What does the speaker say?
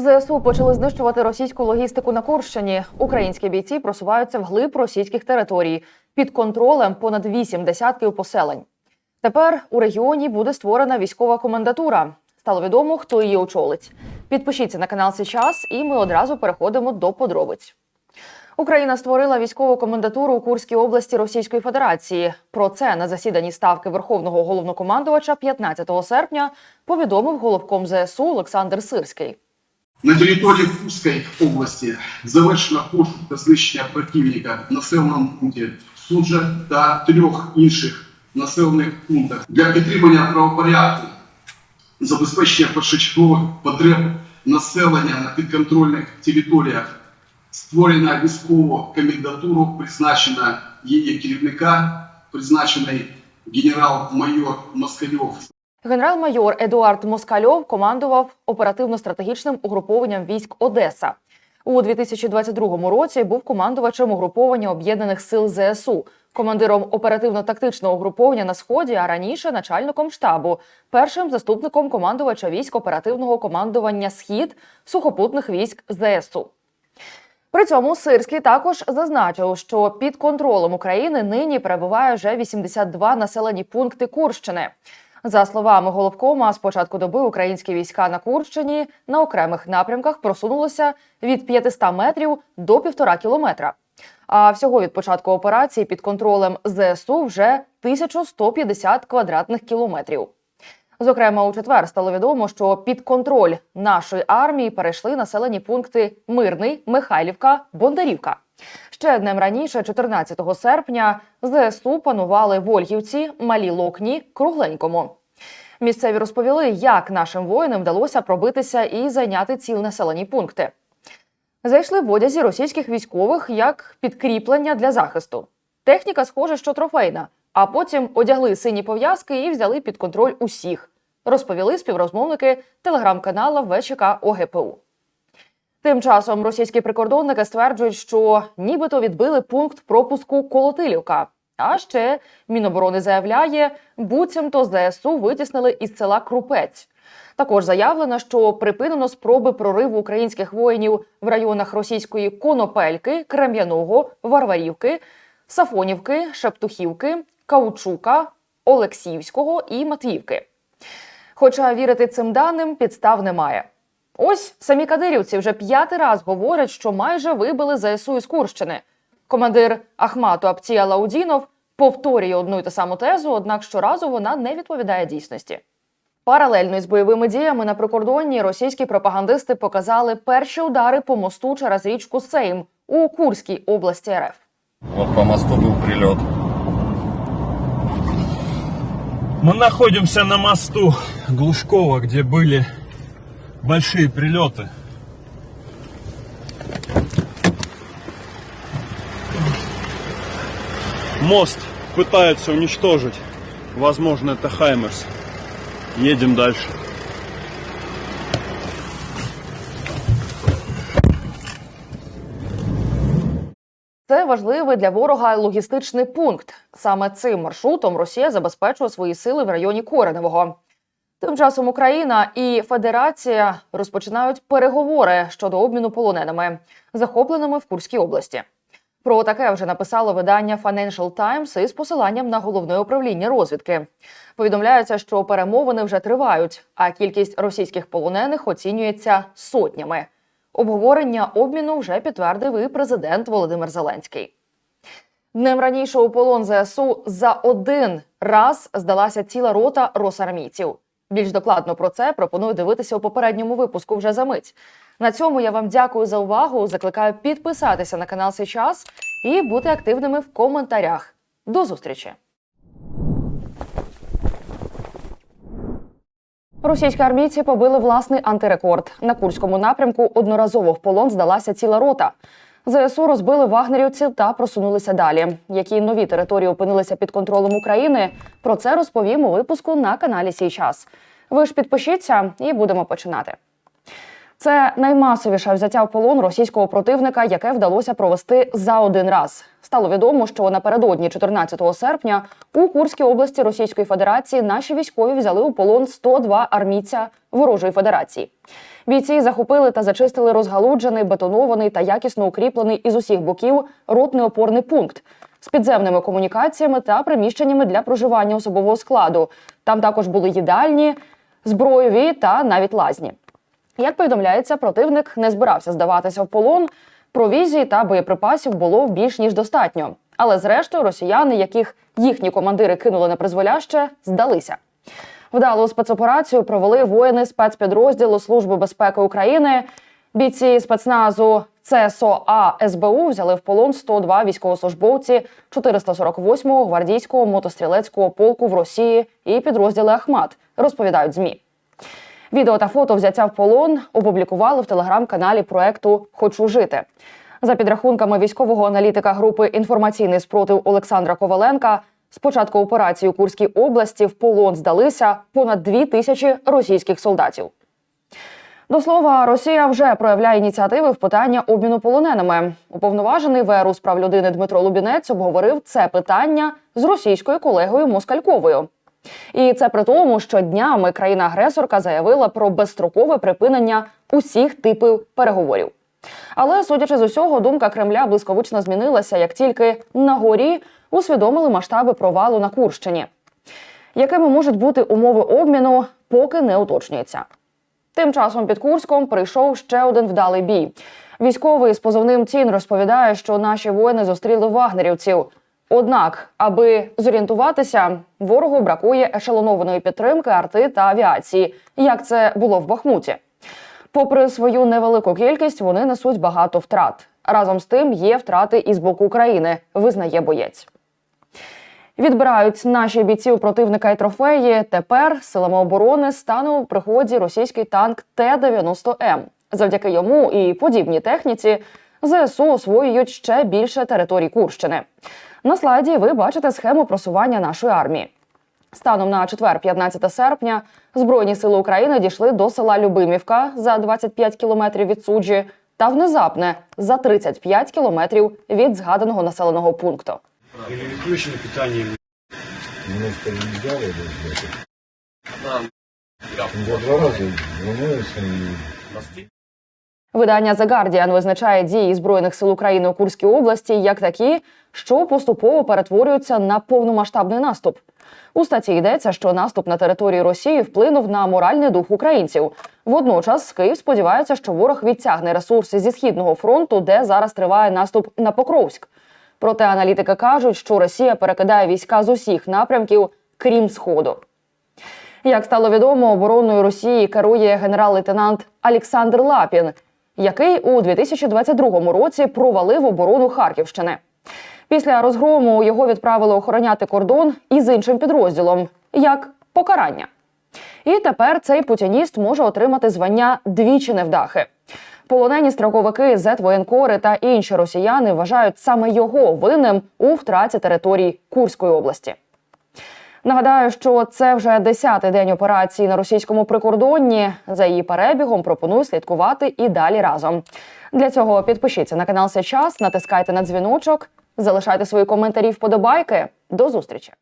ЗСУ почали знищувати російську логістику на Курщині. Українські бійці просуваються вглиб російських територій під контролем понад вісім десятків поселень. Тепер у регіоні буде створена військова комендатура. Стало відомо, хто її очолить. Підпишіться на канал Сейчас, і ми одразу переходимо до подробиць. Україна створила військову комендатуру у Курській області Російської Федерації. Про це на засіданні ставки Верховного головнокомандувача 15 серпня повідомив головком ЗСУ Олександр Сирський. На території Курської області завершено пошук та знищення противника в населеному пункті Суджа та трьох інших населених пунктах для підтримання правопорядку, забезпечення першочергових потреб населення на підконтрольних територіях. Створена військову комендатуру, призначена її керівника, призначений генерал-майор Москальов Генерал-майор Едуард Москальов командував оперативно-стратегічним угрупованням військ Одеса. У 2022 році був командувачем угруповання об'єднаних сил ЗСУ, командиром оперативно-тактичного угруповання на сході, а раніше начальником штабу, першим заступником командувача військ оперативного командування Схід сухопутних військ ЗСУ. При цьому Сирський також зазначив, що під контролем України нині перебуває вже 82 населені пункти Курщини. За словами головкома, з початку доби українські війська на Курщині на окремих напрямках просунулися від 500 метрів до півтора кілометра. А всього від початку операції під контролем ЗСУ вже 1150 квадратних кілометрів. Зокрема, у четвер стало відомо, що під контроль нашої армії перейшли населені пункти Мирний, Михайлівка, Бондарівка. Ще днем раніше, 14 серпня, ЗСУ панували Вольгівці, Малі Локні, Кругленькому. Місцеві розповіли, як нашим воїнам вдалося пробитися і зайняти ці населені пункти. Зайшли в одязі російських військових як підкріплення для захисту. Техніка схоже, що трофейна, а потім одягли сині пов'язки і взяли під контроль усіх, розповіли співрозмовники телеграм-канала ВЧК ОГПУ. Тим часом російські прикордонники стверджують, що нібито відбили пункт пропуску Колотилівка. А ще Міноборони заявляє, буцімто ЗСУ витіснили із села Крупець. Також заявлено, що припинено спроби прориву українських воїнів в районах російської Конопельки, Крем'яного, Варварівки, Сафонівки, Шептухівки, Каучука, Олексіївського і Матвіївки. Хоча вірити цим даним підстав немає. Ось самі кадирівці вже п'ятий раз говорять, що майже вибили ЗСУ із Курщини. Командир Ахмату Апція Лаудінов повторює одну й ту саму тезу, однак щоразу вона не відповідає дійсності. Паралельно із бойовими діями на прикордонні російські пропагандисти показали перші удари по мосту через річку Сейм у Курській області РФ. Вот по мосту был прилет. Мы находимся на мосту Глушкова, где были большие прилеты. Мост пытаются уничтожить. Возможно, это Хаймерс. Едем дальше. Це важливий для ворога логістичний пункт. Саме цим маршрутом Росія забезпечує свої сили в районі Кореневого. Тим часом Україна і Федерація розпочинають переговори щодо обміну полоненими, захопленими в Курській області. Про таке вже написало видання Financial Times із посиланням на головне управління розвідки. Повідомляється, що перемовини вже тривають, а кількість російських полонених оцінюється сотнями. Обговорення обміну вже підтвердив і президент Володимир Зеленський. Днем раніше у полон ЗСУ за один раз здалася ціла рота росармійців. Більш докладно про це пропоную дивитися у попередньому випуску вже за мить. На цьому я вам дякую за увагу. Закликаю підписатися на канал Сейчас і бути активними в коментарях. До зустрічі! Російські армійці побили власний антирекорд. На курському напрямку одноразово в полон здалася ціла рота. ЗСУ розбили вагнерівців та просунулися далі. Які нові території опинилися під контролем України? Про це розповім у випуску на каналі Сій час. Ви ж підпишіться і будемо починати. Це наймасовіше взяття в полон російського противника, яке вдалося провести за один раз. Стало відомо, що напередодні 14 серпня у Курській області Російської Федерації наші військові взяли у полон 102 армійця ворожої федерації. Бійці захопили та зачистили розгалуджений, бетонований та якісно укріплений із усіх боків ротний опорний пункт з підземними комунікаціями та приміщеннями для проживання особового складу. Там також були їдальні, збройові та навіть лазні. Як повідомляється, противник не збирався здаватися в полон. Провізії та боєприпасів було більш ніж достатньо. Але зрештою росіяни, яких їхні командири кинули на призволяще, здалися. Вдалу спецоперацію провели воїни спецпідрозділу Служби безпеки України. Бійці спецназу ЦСОА СБУ взяли в полон 102 військовослужбовці 448-го гвардійського мотострілецького полку в Росії і підрозділи Ахмат, розповідають змі. Відео та фото взяття в полон опублікували в телеграм-каналі проекту Хочу жити. За підрахунками військового аналітика групи інформаційний спротив Олександра Коваленка, з початку операції у Курській області в полон здалися понад дві тисячі російських солдатів. До слова, Росія вже проявляє ініціативи в питання обміну полоненими. Уповноважений ВРУ з прав людини Дмитро Лубінець обговорив це питання з російською колегою Москальковою. І це при тому, що днями країна-агресорка заявила про безстрокове припинення усіх типів переговорів. Але судячи з усього, думка Кремля блискавично змінилася, як тільки на горі усвідомили масштаби провалу на Курщині. Якими можуть бути умови обміну, поки не уточнюється. Тим часом під Курськом прийшов ще один вдалий бій. Військовий з позовним Тін розповідає, що наші воїни зустріли вагнерівців. Однак, аби зорієнтуватися, ворогу бракує ешелонованої підтримки, арти та авіації, як це було в Бахмуті. Попри свою невелику кількість, вони несуть багато втрат. Разом з тим є втрати і з боку України, визнає боєць. Відбирають наші бійці у противника і трофеї. Тепер силами оборони стане у приході російський танк Т-90М. Завдяки йому і подібній техніці ЗСУ освоюють ще більше територій Курщини. На слайді ви бачите схему просування нашої армії. Станом на четвер, 15 серпня, Збройні сили України дійшли до села Любимівка за 25 кілометрів від суджі та внезапне за 35 кілометрів від згаданого населеного пункту. Или выключено питание. Немножко въезжали, да, Я два раза вернулся и Видання The Guardian визначає дії збройних сил України у Курській області як такі, що поступово перетворюються на повномасштабний наступ. У статті йдеться, що наступ на території Росії вплинув на моральний дух українців. Водночас Київ сподівається, що ворог відтягне ресурси зі східного фронту, де зараз триває наступ на Покровськ. Проте аналітики кажуть, що Росія перекидає війська з усіх напрямків, крім сходу. Як стало відомо, обороною Росії керує генерал-лейтенант Олександр Лапін, який у 2022 році провалив оборону Харківщини. Після розгрому його відправили охороняти кордон із іншим підрозділом як покарання. І тепер цей путініст може отримати звання двічі невдахи. Полонені строковики, зет-воєнкори та інші росіяни вважають саме його винним у втраті територій Курської області. Нагадаю, що це вже десятий день операції на російському прикордонні. За її перебігом пропоную слідкувати і далі разом. Для цього підпишіться на канал Сейчас, натискайте на дзвіночок, залишайте свої коментарі, вподобайки. До зустрічі!